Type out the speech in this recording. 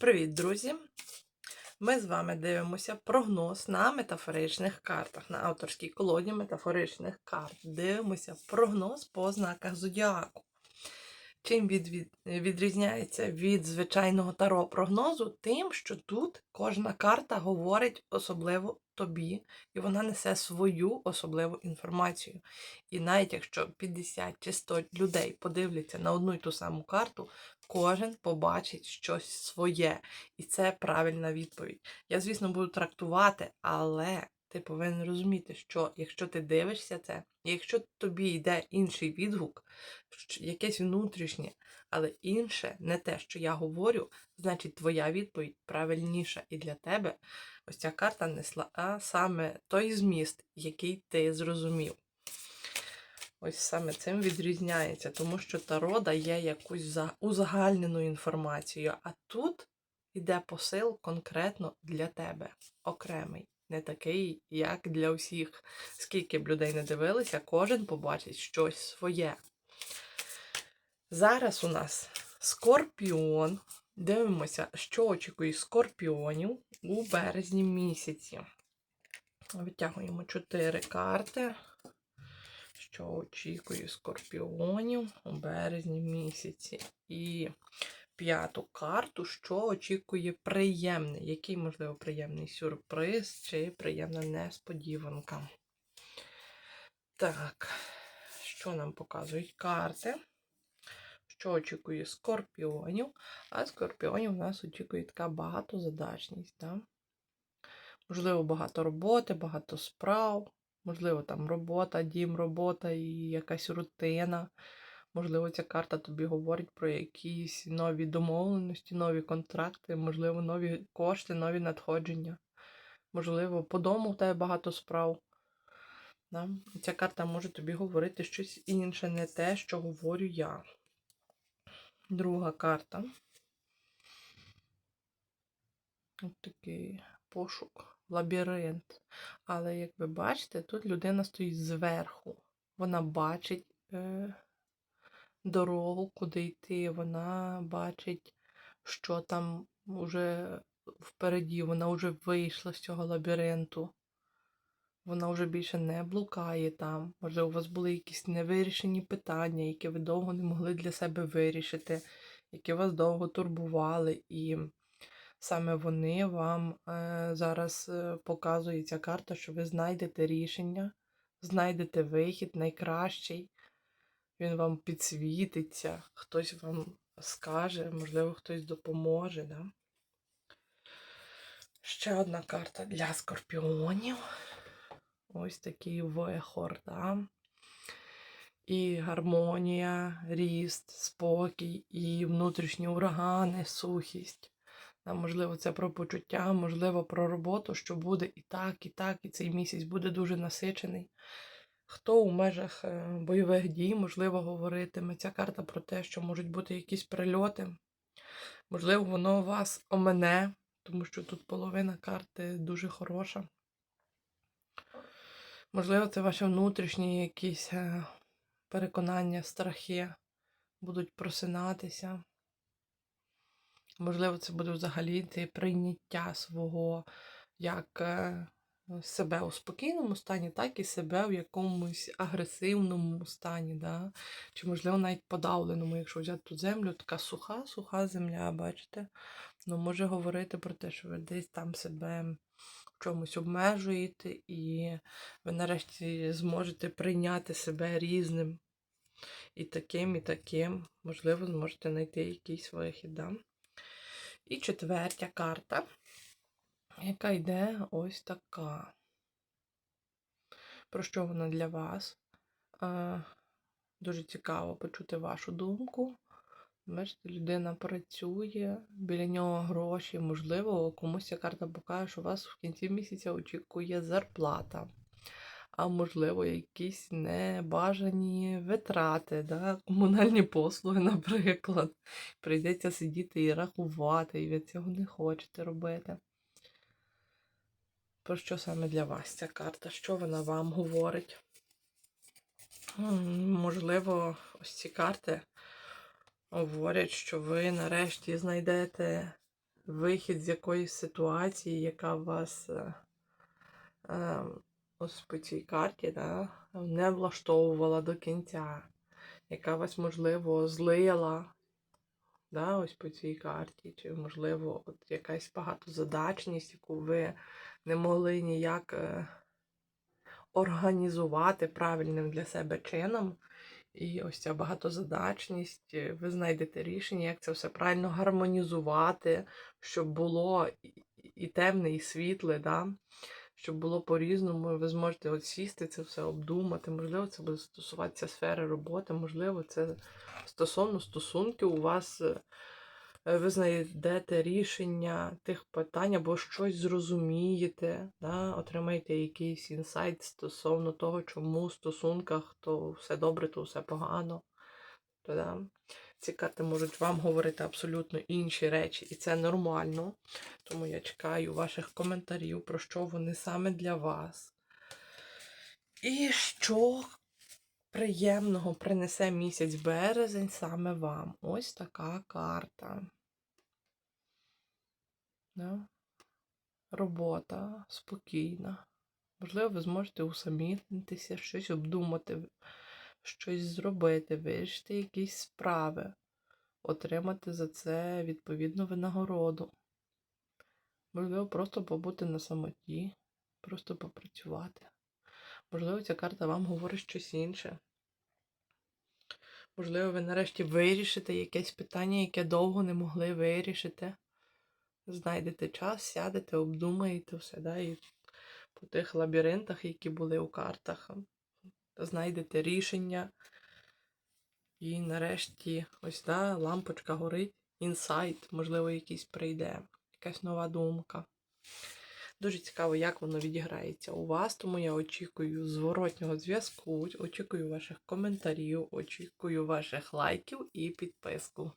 Привіт, друзі! Ми з вами дивимося прогноз на метафоричних картах, на авторській колоді метафоричних карт. Дивимося прогноз по знаках зодіаку. Чим від, від, відрізняється від звичайного таро прогнозу? Тим, що тут кожна карта говорить особливо тобі, і вона несе свою особливу інформацію. І навіть якщо 50 чи 100 людей подивляться на одну й ту саму карту, кожен побачить щось своє. І це правильна відповідь. Я, звісно, буду трактувати, але ти повинен розуміти, що якщо ти дивишся це, якщо тобі йде інший відгук, якесь внутрішнє, але інше, не те, що я говорю, значить твоя відповідь правильніша. І для тебе ось ця карта несла саме той зміст, який ти зрозумів. Ось саме цим відрізняється, тому що Таро дає якусь узагальнену інформацію, а тут йде посил конкретно для тебе, окремий, не такий, як для всіх. Скільки б людей не дивилися, кожен побачить щось своє. Зараз у нас скорпіон. Дивимося, що очікує скорпіонів у березні місяці. Витягуємо 4 карти. Що очікує скорпіонів у березні місяці. І п'яту карту, що очікує приємний. Який, можливо, приємний сюрприз чи приємна несподіванка. Так, що нам показують карти? Що очікує скорпіонів? А скорпіонів у нас очікує така багатозадачність. Да? Можливо, багато роботи, багато справ. Можливо, там робота, дім, робота і якась рутина. Можливо, ця карта тобі говорить про якісь нові домовленості, нові контракти, можливо, нові кошти, нові надходження. Можливо, по дому в тебе багато справ. Да? Ця карта може тобі говорити щось інше, не те, що говорю я. Друга карта. Ось такий пошук, лабіринт. Але, як ви бачите, тут людина стоїть зверху. Вона бачить е, дорогу, куди йти. Вона бачить, що там вже впереді. Вона вже вийшла з цього лабіринту. Вона вже більше не блукає там. Може, у вас були якісь невирішені питання, які ви довго не могли для себе вирішити, які вас довго турбували. І саме вони вам е, зараз е, показує ця карта, що ви знайдете рішення, знайдете вихід найкращий. Він вам підсвітиться, хтось вам скаже, можливо, хтось допоможе. Да? Ще одна карта для скорпіонів. Ось такий вихор, да? І гармонія, ріст, спокій, і внутрішні урагани, сухість. Да, можливо, це про почуття, можливо, про роботу, що буде і так, і так, і цей місяць буде дуже насичений. Хто у межах е, бойових дій, можливо, говоритиме. Ця карта про те, що можуть бути якісь прильоти. Можливо, воно вас омене, тому що тут половина карти дуже хороша. Можливо, це ваші внутрішні якісь е, переконання, страхи будуть просинатися. Можливо, це буде взагалі це прийняття свого як е, себе у спокійному стані, так і себе в якомусь агресивному стані. Да? Чи, можливо, навіть подавленому, якщо взяти ту землю, така суха, суха земля, бачите? Ну, може говорити про те, що ви десь там себе в чомусь обмежуєте, і ви нарешті зможете прийняти себе різним. І таким, і таким. Можливо, зможете знайти якийсь вихід. Да? І четвертя карта, яка йде ось така. Про що вона для вас? Е, Дуже цікаво почути вашу думку. Бачите, людина працює, біля нього гроші. Можливо, комусь ця карта покаже, що вас в кінці місяця очікує зарплата. А можливо, якісь небажані витрати, да? комунальні послуги, наприклад. Прийдеться сидіти і рахувати, і ви цього не хочете робити. Про що саме для вас ця карта? Що вона вам говорить? Можливо, ось ці карти говорять, що ви нарешті знайдете вихід з якоїсь ситуації, яка вас е, е, ось по цій карті да, не влаштовувала до кінця, яка вас, можливо, злила. Да, ось по цій карті, чи, можливо, от якась багатозадачність, яку ви не могли ніяк е, організувати правильним для себе чином. І ось ця багатозадачність, е, ви знайдете рішення, як це все правильно гармонізувати, щоб було і- темне, і світле, да? Щоб було по-різному, ви зможете от сісти, це все обдумати. Можливо, це буде стосуватися сфери роботи, можливо, це стосовно стосунків у вас. е, Ви знайдете рішення тих питань або щось зрозумієте, да? отримаєте якийсь інсайт стосовно того, чому в стосунках то все добре, то все погано. То, да? Ці карти можуть вам говорити абсолютно інші речі, і це нормально. Тому я чекаю ваших коментарів, про що вони саме для вас. І що приємного принесе місяць березень саме вам. Ось така карта. Да? Робота спокійна. Можливо, ви зможете усамітнитися, щось обдумати, щось зробити, вирішити якісь справи, отримати за це відповідну винагороду. Можливо, просто побути на самоті, просто попрацювати. Можливо, ця карта вам говорить щось інше. Можливо, ви нарешті вирішите якесь питання, яке довго не могли вирішити. Знайдете час, сядете, обдумаєте все, да, і по тих лабіринтах, які були у картах, знайдете рішення. І нарешті ось та лампочка горить, інсайт, можливо, якийсь прийде, якась нова думка. Дуже цікаво, як воно відіграється у вас, тому я очікую зворотнього зв'язку, очікую ваших коментарів, очікую ваших лайків і підписку.